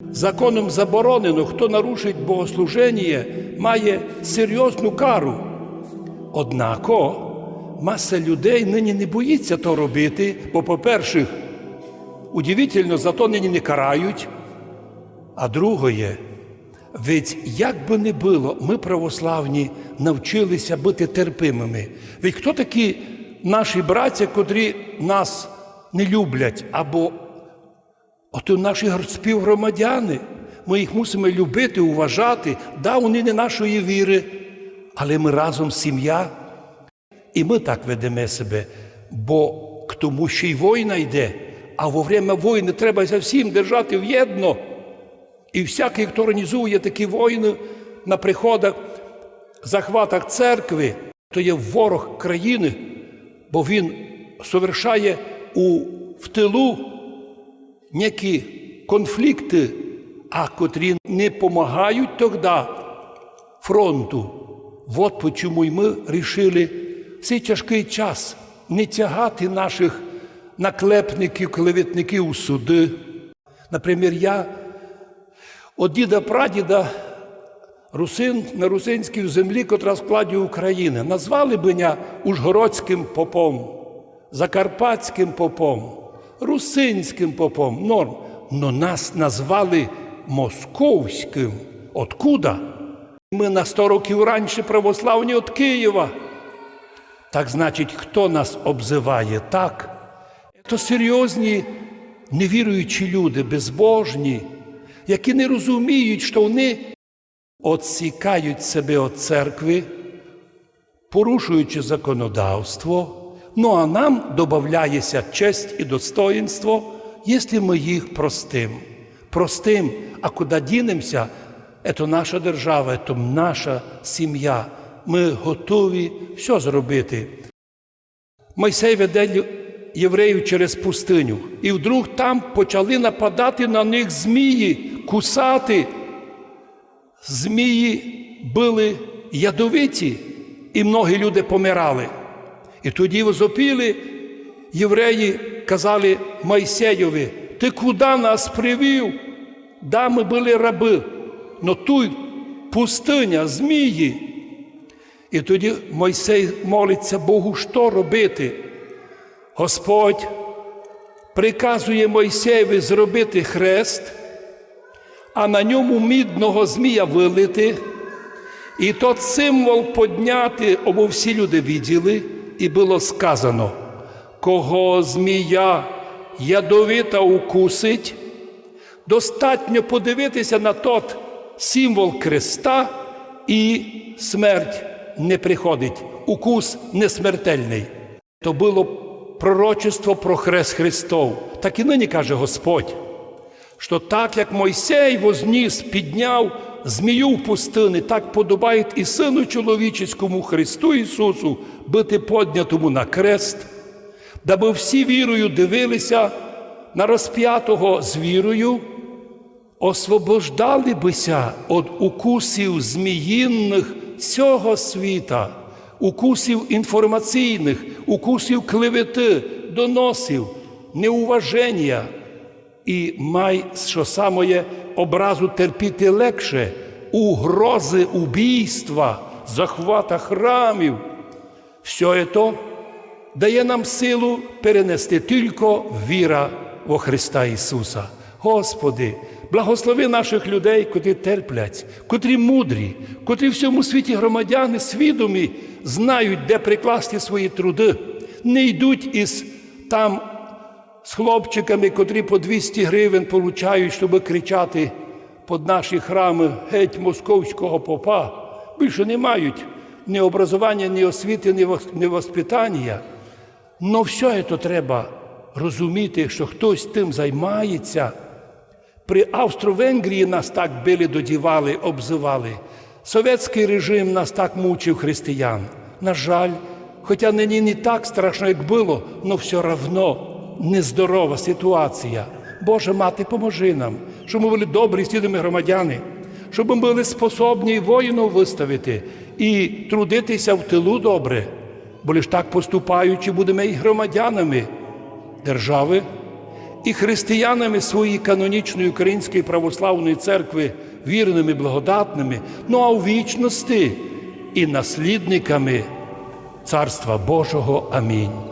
Законом заборонено, хто нарушить богослуження, має серйозну кару. Однако маса людей нині не боїться то робити, бо, по-перше, удивительно, за то нині не карають. А другое, ведь як би не було, ми православні навчилися бути терпимими. Ведь хто такі наші браття, котрі нас не люблять, або ото наші співгромадяни, ми їх мусимо любити, уважати. Да, вони не нашої віри, але ми разом сім'я. І ми так ведемо себе, бо к тому ще й війна йде, а во время війни треба за всім держати в'єдно. І всякий, хто організує такі війни на приходах, захватах церкви, то є ворог країни, бо він совершає у, в тилу які конфлікти, а котрі не допомагають тоді фронту. От почому й ми рішили в цей тяжкий час не тягати наших наклепників, клеветників у суди. Наприклад, я от діда прадіда русин на русинській землі, котра складі України, назвали мене Ужгородським попом, Закарпатським попом, Русинським попом, норм. Но нас назвали Московським. Откуда? Ми на 100 років раніше православні від Києва. Так значить, хто нас обзиває так? То серйозні невіруючі люди, безбожні, які не розуміють, що вони отсікають себе від церкви, порушуючи законодавство. Ну а нам додається честь і достоїнство, якщо ми їх простим. Простим, а куди дінемося, це наша держава, це наша сім'я. Ми готові все зробити. Мойсей веде євреїв через пустиню, і вдруг там почали нападати на них змії, кусати. Змії були ядовиті, і многі люди помирали. І тоді возопіли євреї, казали Майсеєві, ти куди нас привів? Да, ми були раби, но тут пустиня, змії. І тоді Мойсей молиться Богу, що робити. Господь приказує Мойсеєві зробити хрест, а на ньому мідного змія вилити, і тот символ подняти, або всі люди виділи, і було сказано, кого змія ядовита укусить, достатньо подивитися на тот символ креста, і смерть не приходить, укус не смертельний. То було пророчество про хрест Христов. Так і нині каже Господь, що так як Мойсей возніс, підняв змію в пустини, так подобає і Сину чоловічеському Христу Ісусу бути поднятому на крест, даби всі вірою дивилися на розп'ятого з вірою, освобождали бися від укусів зміїнних цього світа, укусів інформаційних, укусів клевети, доносів, неуваження. І май, що самоє образу терпіти легше, угрози убійства, захвата храмів. Все це дає нам силу перенести тільки віра во Христа Ісуса. Господи, благослови наших людей, котрі терплять, котрі мудрі, котрі в всьому світі громадяни свідомі, знають, де прикласти свої труди, не йдуть із там з хлопчиками, котрі по 200 гривень получають, щоб кричати під наші храми геть московського попа. Більше не мають ні образування, ні освіти, ні воспитання. Но все це треба розуміти, що хтось тим займається. При Австро-Венгрії нас так били, додівали, обзивали. Совєтський режим нас так мучив християн. На жаль, хоча нині не так страшно, як було, але все одно нездорова ситуація. Боже мати, поможи нам, щоб ми були добрі, свідомі громадяни, щоб ми були способні і воїнів виставити і трудитися в тилу добре, бо лиш так поступаючи, будемо і громадянами держави і християнами своєї канонічної Української православної церкви вірними, благодатними, ну а у вічності і наслідниками Царства Божого. Амінь.